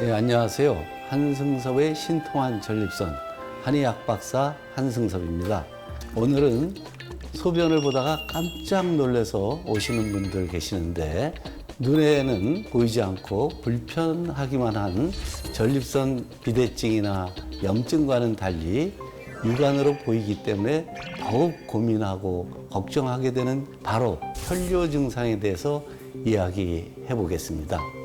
예, 안녕하세요. 한승섭의 신통한 전립선 한의학 박사 한승섭입니다. 오늘은 소변을 보다가 깜짝 놀라서 오시는 분들 계시는데 눈에는 보이지 않고 불편하기만 한 전립선 비대증이나 염증과는 달리 육안으로 보이기 때문에 더욱 고민하고 걱정하게 되는 바로 혈뇨 증상에 대해서 이야기해 보겠습니다.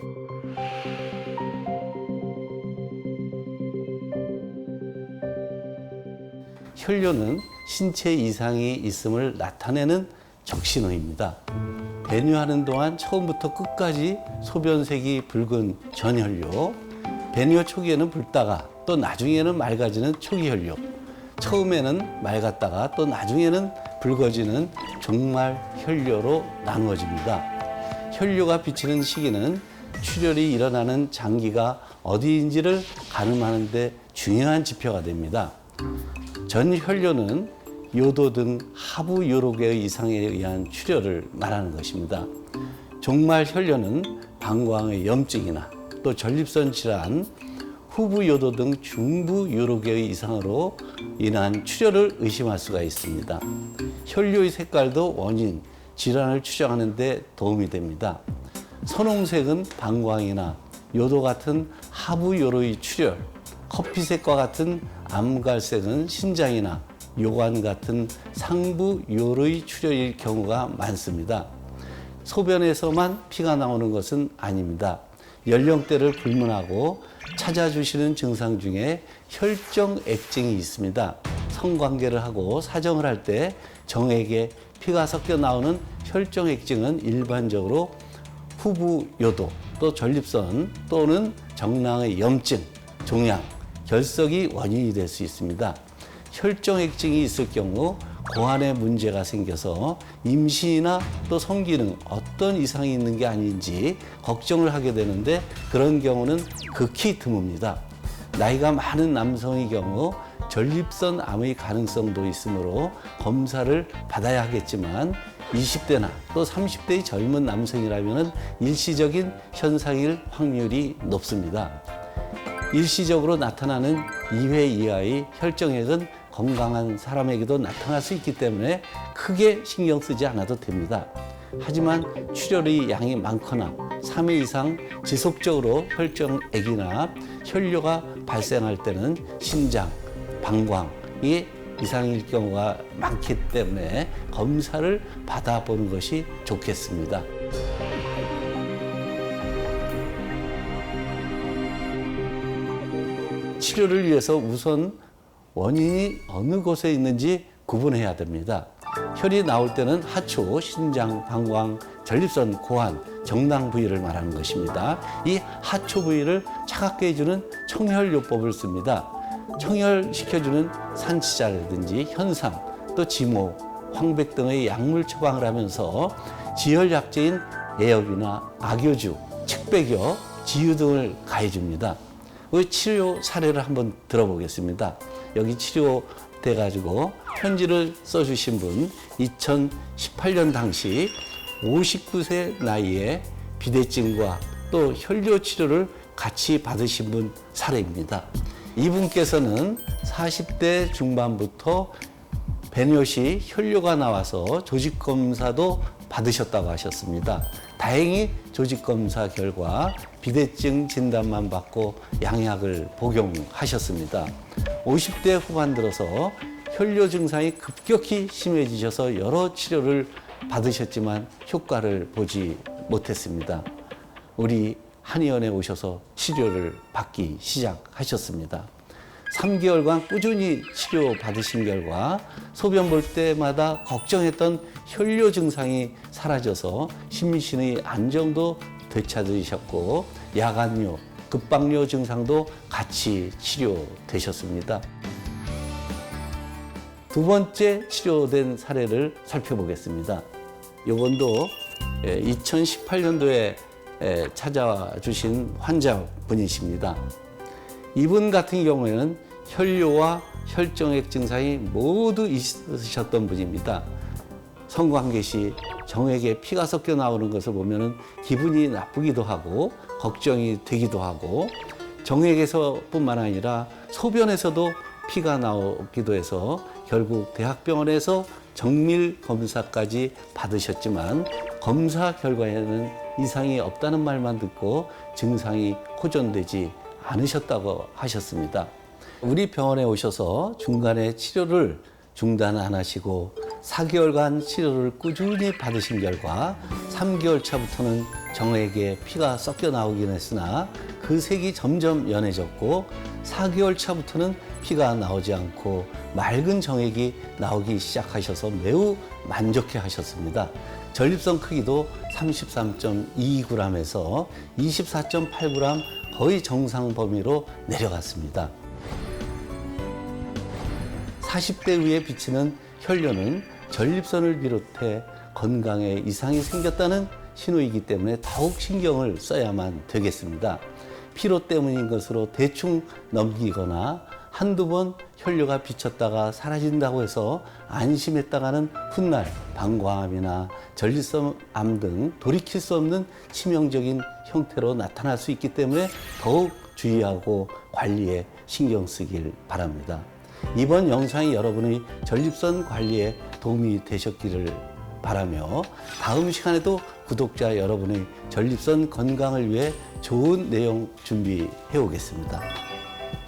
혈뇨는 신체 이상이 있음을 나타내는 적신호입니다. 배뇨하는 동안 처음부터 끝까지 소변색이 붉은 전혈뇨, 배뇨 초기에는 붉다가 또 나중에는 맑아지는 초기혈뇨, 처음에는 맑았다가 또 나중에는 붉어지는 종말 혈뇨로 나누어집니다. 혈뇨가 비치는 시기는 출혈이 일어나는 장기가 어디인지를 가늠하는 데 중요한 지표가 됩니다. 전혈뇨는 요도 등 하부 여러 개의 이상에 의한 출혈을 말하는 것입니다. 종말 혈뇨는 방광의 염증이나 또 전립선 질환, 후부 요도 등 중부 개의 이상으로 인한 출혈을 의심할 수가 있습니다. 혈뇨의 색깔도 원인, 질환을 추정하는 데 도움이 됩니다. 선홍색은 방광이나 요도 같은 하부 요로의 출혈, 커피색과 같은 암갈색은 심장이나 요관 같은 상부 요로의 출혈일 경우가 많습니다. 소변에서만 피가 나오는 것은 아닙니다. 연령대를 불문하고 찾아주시는 증상 중에 혈정 액증이 있습니다. 성관계를 하고 사정을 할 때 정액에 피가 섞여 나오는 혈정 액증은 일반적으로 후부 요도 또 전립선 또는 정낭의 염증, 종양, 결석이 원인이 될 수 있습니다. 혈정액증이 있을 경우 고환에 문제가 생겨서 임신이나 또 성기능 어떤 이상이 있는 게 아닌지 걱정을 하게 되는데 그런 경우는 극히 드뭅니다. 나이가 많은 남성의 경우 전립선 암의 가능성도 있으므로 검사를 받아야 하겠지만 20대나 또 30대의 젊은 남성이라면 일시적인 현상일 확률이 높습니다. 일시적으로 나타나는 2회 이하의 혈정액은 건강한 사람에게도 나타날 수 있기 때문에 크게 신경 쓰지 않아도 됩니다. 하지만 출혈의 양이 많거나 3회 이상 지속적으로 혈정액이나 혈뇨가 발생할 때는 심장, 방광이 이상일 경우가 많기 때문에 검사를 받아보는 것이 좋겠습니다. 치료를 위해서 우선 원인이 어느 곳에 있는지 구분해야 됩니다. 혈이 나올 때는 하초, 신장, 방광, 전립선, 고환, 정낭 부위를 말하는 것입니다. 이 하초 부위를 차갑게 해주는 청혈요법을 씁니다. 청혈시켜주는 산치자라든지 현상, 또 지모, 황백 등의 약물 처방을 하면서 지혈약제인 애엽이나 악효주, 측백여, 지유 등을 가해줍니다. 그 치료 사례를 한번 들어보겠습니다. 여기 치료돼 가지고 편지를 써주신 분 2018년 당시 59세 나이에 비대증과 또 혈뇨 치료를 같이 받으신 분 사례입니다. 이분께서는 40대 중반부터 배뇨 시 혈뇨가 나와서 조직 검사도 받으셨다고 하셨습니다. 다행히 조직 검사 결과 비대증 진단만 받고 양약을 복용하셨습니다. 50대 후반 들어서 혈뇨 증상이 급격히 심해지셔서 여러 치료를 받으셨지만 효과를 보지 못했습니다. 우리 한의원에 오셔서 치료를 받기 시작하셨습니다. 3개월간 꾸준히 치료 받으신 결과 소변 볼 때마다 걱정했던 혈뇨 증상이 사라져서 심신의 안정도 되찾으셨고 야간뇨, 급박뇨 증상도 같이 치료되셨습니다. 두 번째 치료된 사례를 살펴보겠습니다. 요번도 2018년도에 찾아와 주신 환자분이십니다. 이분 같은 경우에는 혈뇨와 혈정액 증상이 모두 있으셨던 분입니다. 성관계 시 정액에 피가 섞여 나오는 것을 보면 기분이 나쁘기도 하고 걱정이 되기도 하고 정액에서뿐만 아니라 소변에서도 피가 나오기도 해서 결국 대학병원에서 정밀 검사까지 받으셨지만 검사 결과에는 이상이 없다는 말만 듣고 증상이 호전되지 않으셨다고 하셨습니다. 우리 병원에 오셔서 중간에 치료를 중단 안 하시고 4개월간 치료를 꾸준히 받으신 결과 3개월 차부터는 정액에 피가 섞여 나오긴 했으나 그 색이 점점 연해졌고 4개월 차부터는 피가 나오지 않고 맑은 정액이 나오기 시작하셔서 매우 만족해 하셨습니다. 전립선 크기도 33.22g에서 24.8g 거의 정상 범위로 내려갔습니다. 40대 후에 비치는 혈뇨는 전립선을 비롯해 건강에 이상이 생겼다는 신호이기 때문에 더욱 신경을 써야만 되겠습니다. 피로 때문인 것으로 대충 넘기거나 한두 번 혈뇨가 비쳤다가 사라진다고 해서 안심했다가는 훗날 방광암이나 전립선암 등 돌이킬 수 없는 치명적인 형태로 나타날 수 있기 때문에 더욱 주의하고 관리에 신경 쓰길 바랍니다. 이번 영상이 여러분의 전립선 관리에 도움이 되셨기를 바라며 다음 시간에도 구독자 여러분의 전립선 건강을 위해 좋은 내용 준비해 오겠습니다.